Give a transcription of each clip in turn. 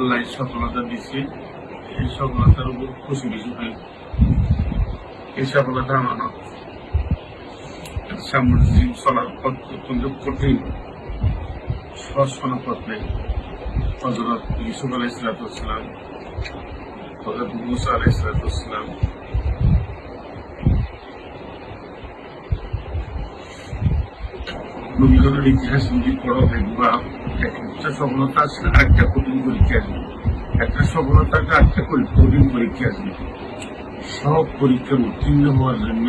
আল্লাহ সফলতা দিচ্ছে এই সফলতার উপর খুশি বেশি হয়। এই সফলতা আমার সামনের জীব চলার পথ অত্যন্ত কঠিন। সহজ পথ হজরত ইসুফ আলাই ইসলাতাম হজরত মুসা আলাহ সালাতাম নবীগণের ইতিহাস যদি পড়ো দেখবা একটা সফলতা আসলে আরেকটা কঠিন পরীক্ষা আসবে। একটা সফলতাকে আরেকটা কঠিন পরীক্ষা আসবে। সব পরীক্ষার উত্তীর্ণ হওয়ার জন্য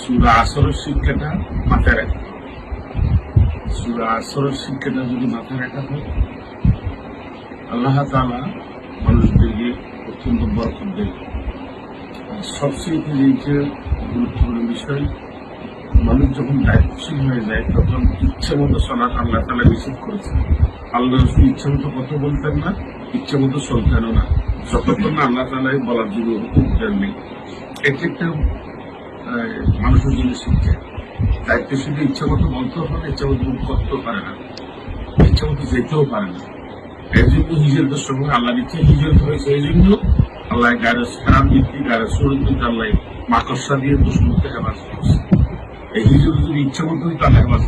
সুরা আসরের শিক্ষাটা মাথায় রাখতে হবে। সুরা আসরের শিক্ষাটা যদি মাথায় রাখা হয়, আল্লাহ তালা মানুষদেরকে অত্যন্ত বরকত দেয় সবচেয়ে যে গুরুত্বপূর্ণ বিষয় মানুষ যখন দায়িত্বশীল হয়ে যায়, তখন ইচ্ছে মতো চলার আল্লাহ তালা নিষেধ করেছে আল্লাহ রসুল ইচ্ছে মতো কথা বলতেন না, ইচ্ছে মতো চলতেনও না। যতক্ষণ আল্লাহ তালাই বলার জন্য দেন নেই এটি একটা মানুষের জন্য শিক্ষা। দায়িত্বশীল ইচ্ছে মতো বলতেও পারে ইচ্ছে মতো করতেও পারে না। ইচ্ছে মতো যেতেও পারে না। এই জন্য হিজরতের সময় আল্লাহ ইচ্ছে হিজরত হয়েছে। এই জন্য আল্লাহ গায়ের খারাপ গায়ের সুরত দিতে আল্লাহ মাকড়সা দিয়ে দুশ্মনকে হেফাজ করছে। এই যদি ইচ্ছা মতো হইতো আল্লাহ হেফাজ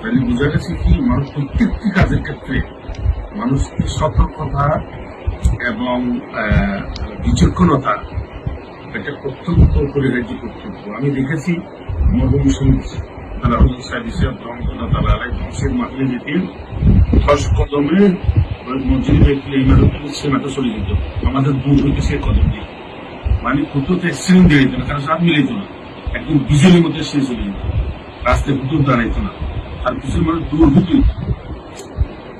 তাহলে বোঝা গেছে কি, মানুষ প্রত্যেকটি কাজের ক্ষেত্রে মানুষকে সতর্কতা এবং বিচক্ষণতা এটা অত্যন্ত অপরিহার্য কর্তব্য। আমি দেখেছি মরহুম শহীদ তারা হলেন সাহেব আলাই ধ্বংসের মাঠে যেতেন। দশ কদমে ওই দেখলে ইমারত সেনাটা চলে যেত। আমাদের দূর হইতে সে কদম দিয়ে মানে কোথাও তো অ্যাক্সিডেন্ট দিয়ে যেত না কারণ সব মিলে না একদম বিজেলের মধ্যে সে চলে যেত রাস্তায় কোথাও দাঁড়াইতো না, আর কিছু মানুষ দূর হইতে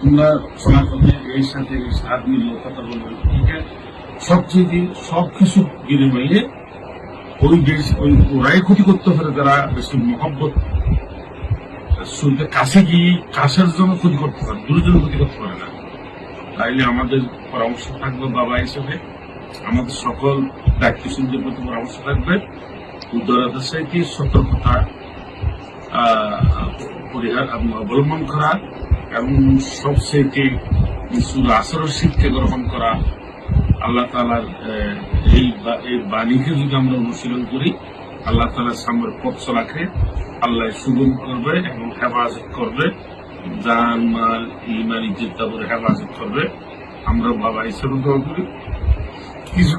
তোমরা সমাজ এর সাথে সাথ মিলল কথা বলব আছে সবচেয়ে সব কিছু বিনিময়ে ওই দেশ ওই ওরাই ক্ষতি করতে পারে যারা বেশি মহব্বত। শুনতে কাছে গিয়ে কাছের জন্য ক্ষতি করতে পারে দূরের জন্য ক্ষতি করতে পারে না। তাইলে আমাদের পরামর্শ থাকবে বাবা হিসেবে। আমাদের সকল দায়িত্বশীলদের প্রতি পরামর্শ থাকবে। সতর্কতা পরিহার অবলম্বন করা এবং সবচেয়ে সুর আসরের শিক্ষা গ্রহণ করা? আল্লাহ তালার এই বাণীকে যদি আমরা অনুশীলন করি, আল্লাহ তালার সামনের পথ চলাকে আল্লাহ সুগম করবে এবং হেফাজত করবে। জান, মাল, ইমান, ইজ্জত তারপরে হেফাজত করবে। আমরা বাবা হিসেবে দোয়া করি। কিছু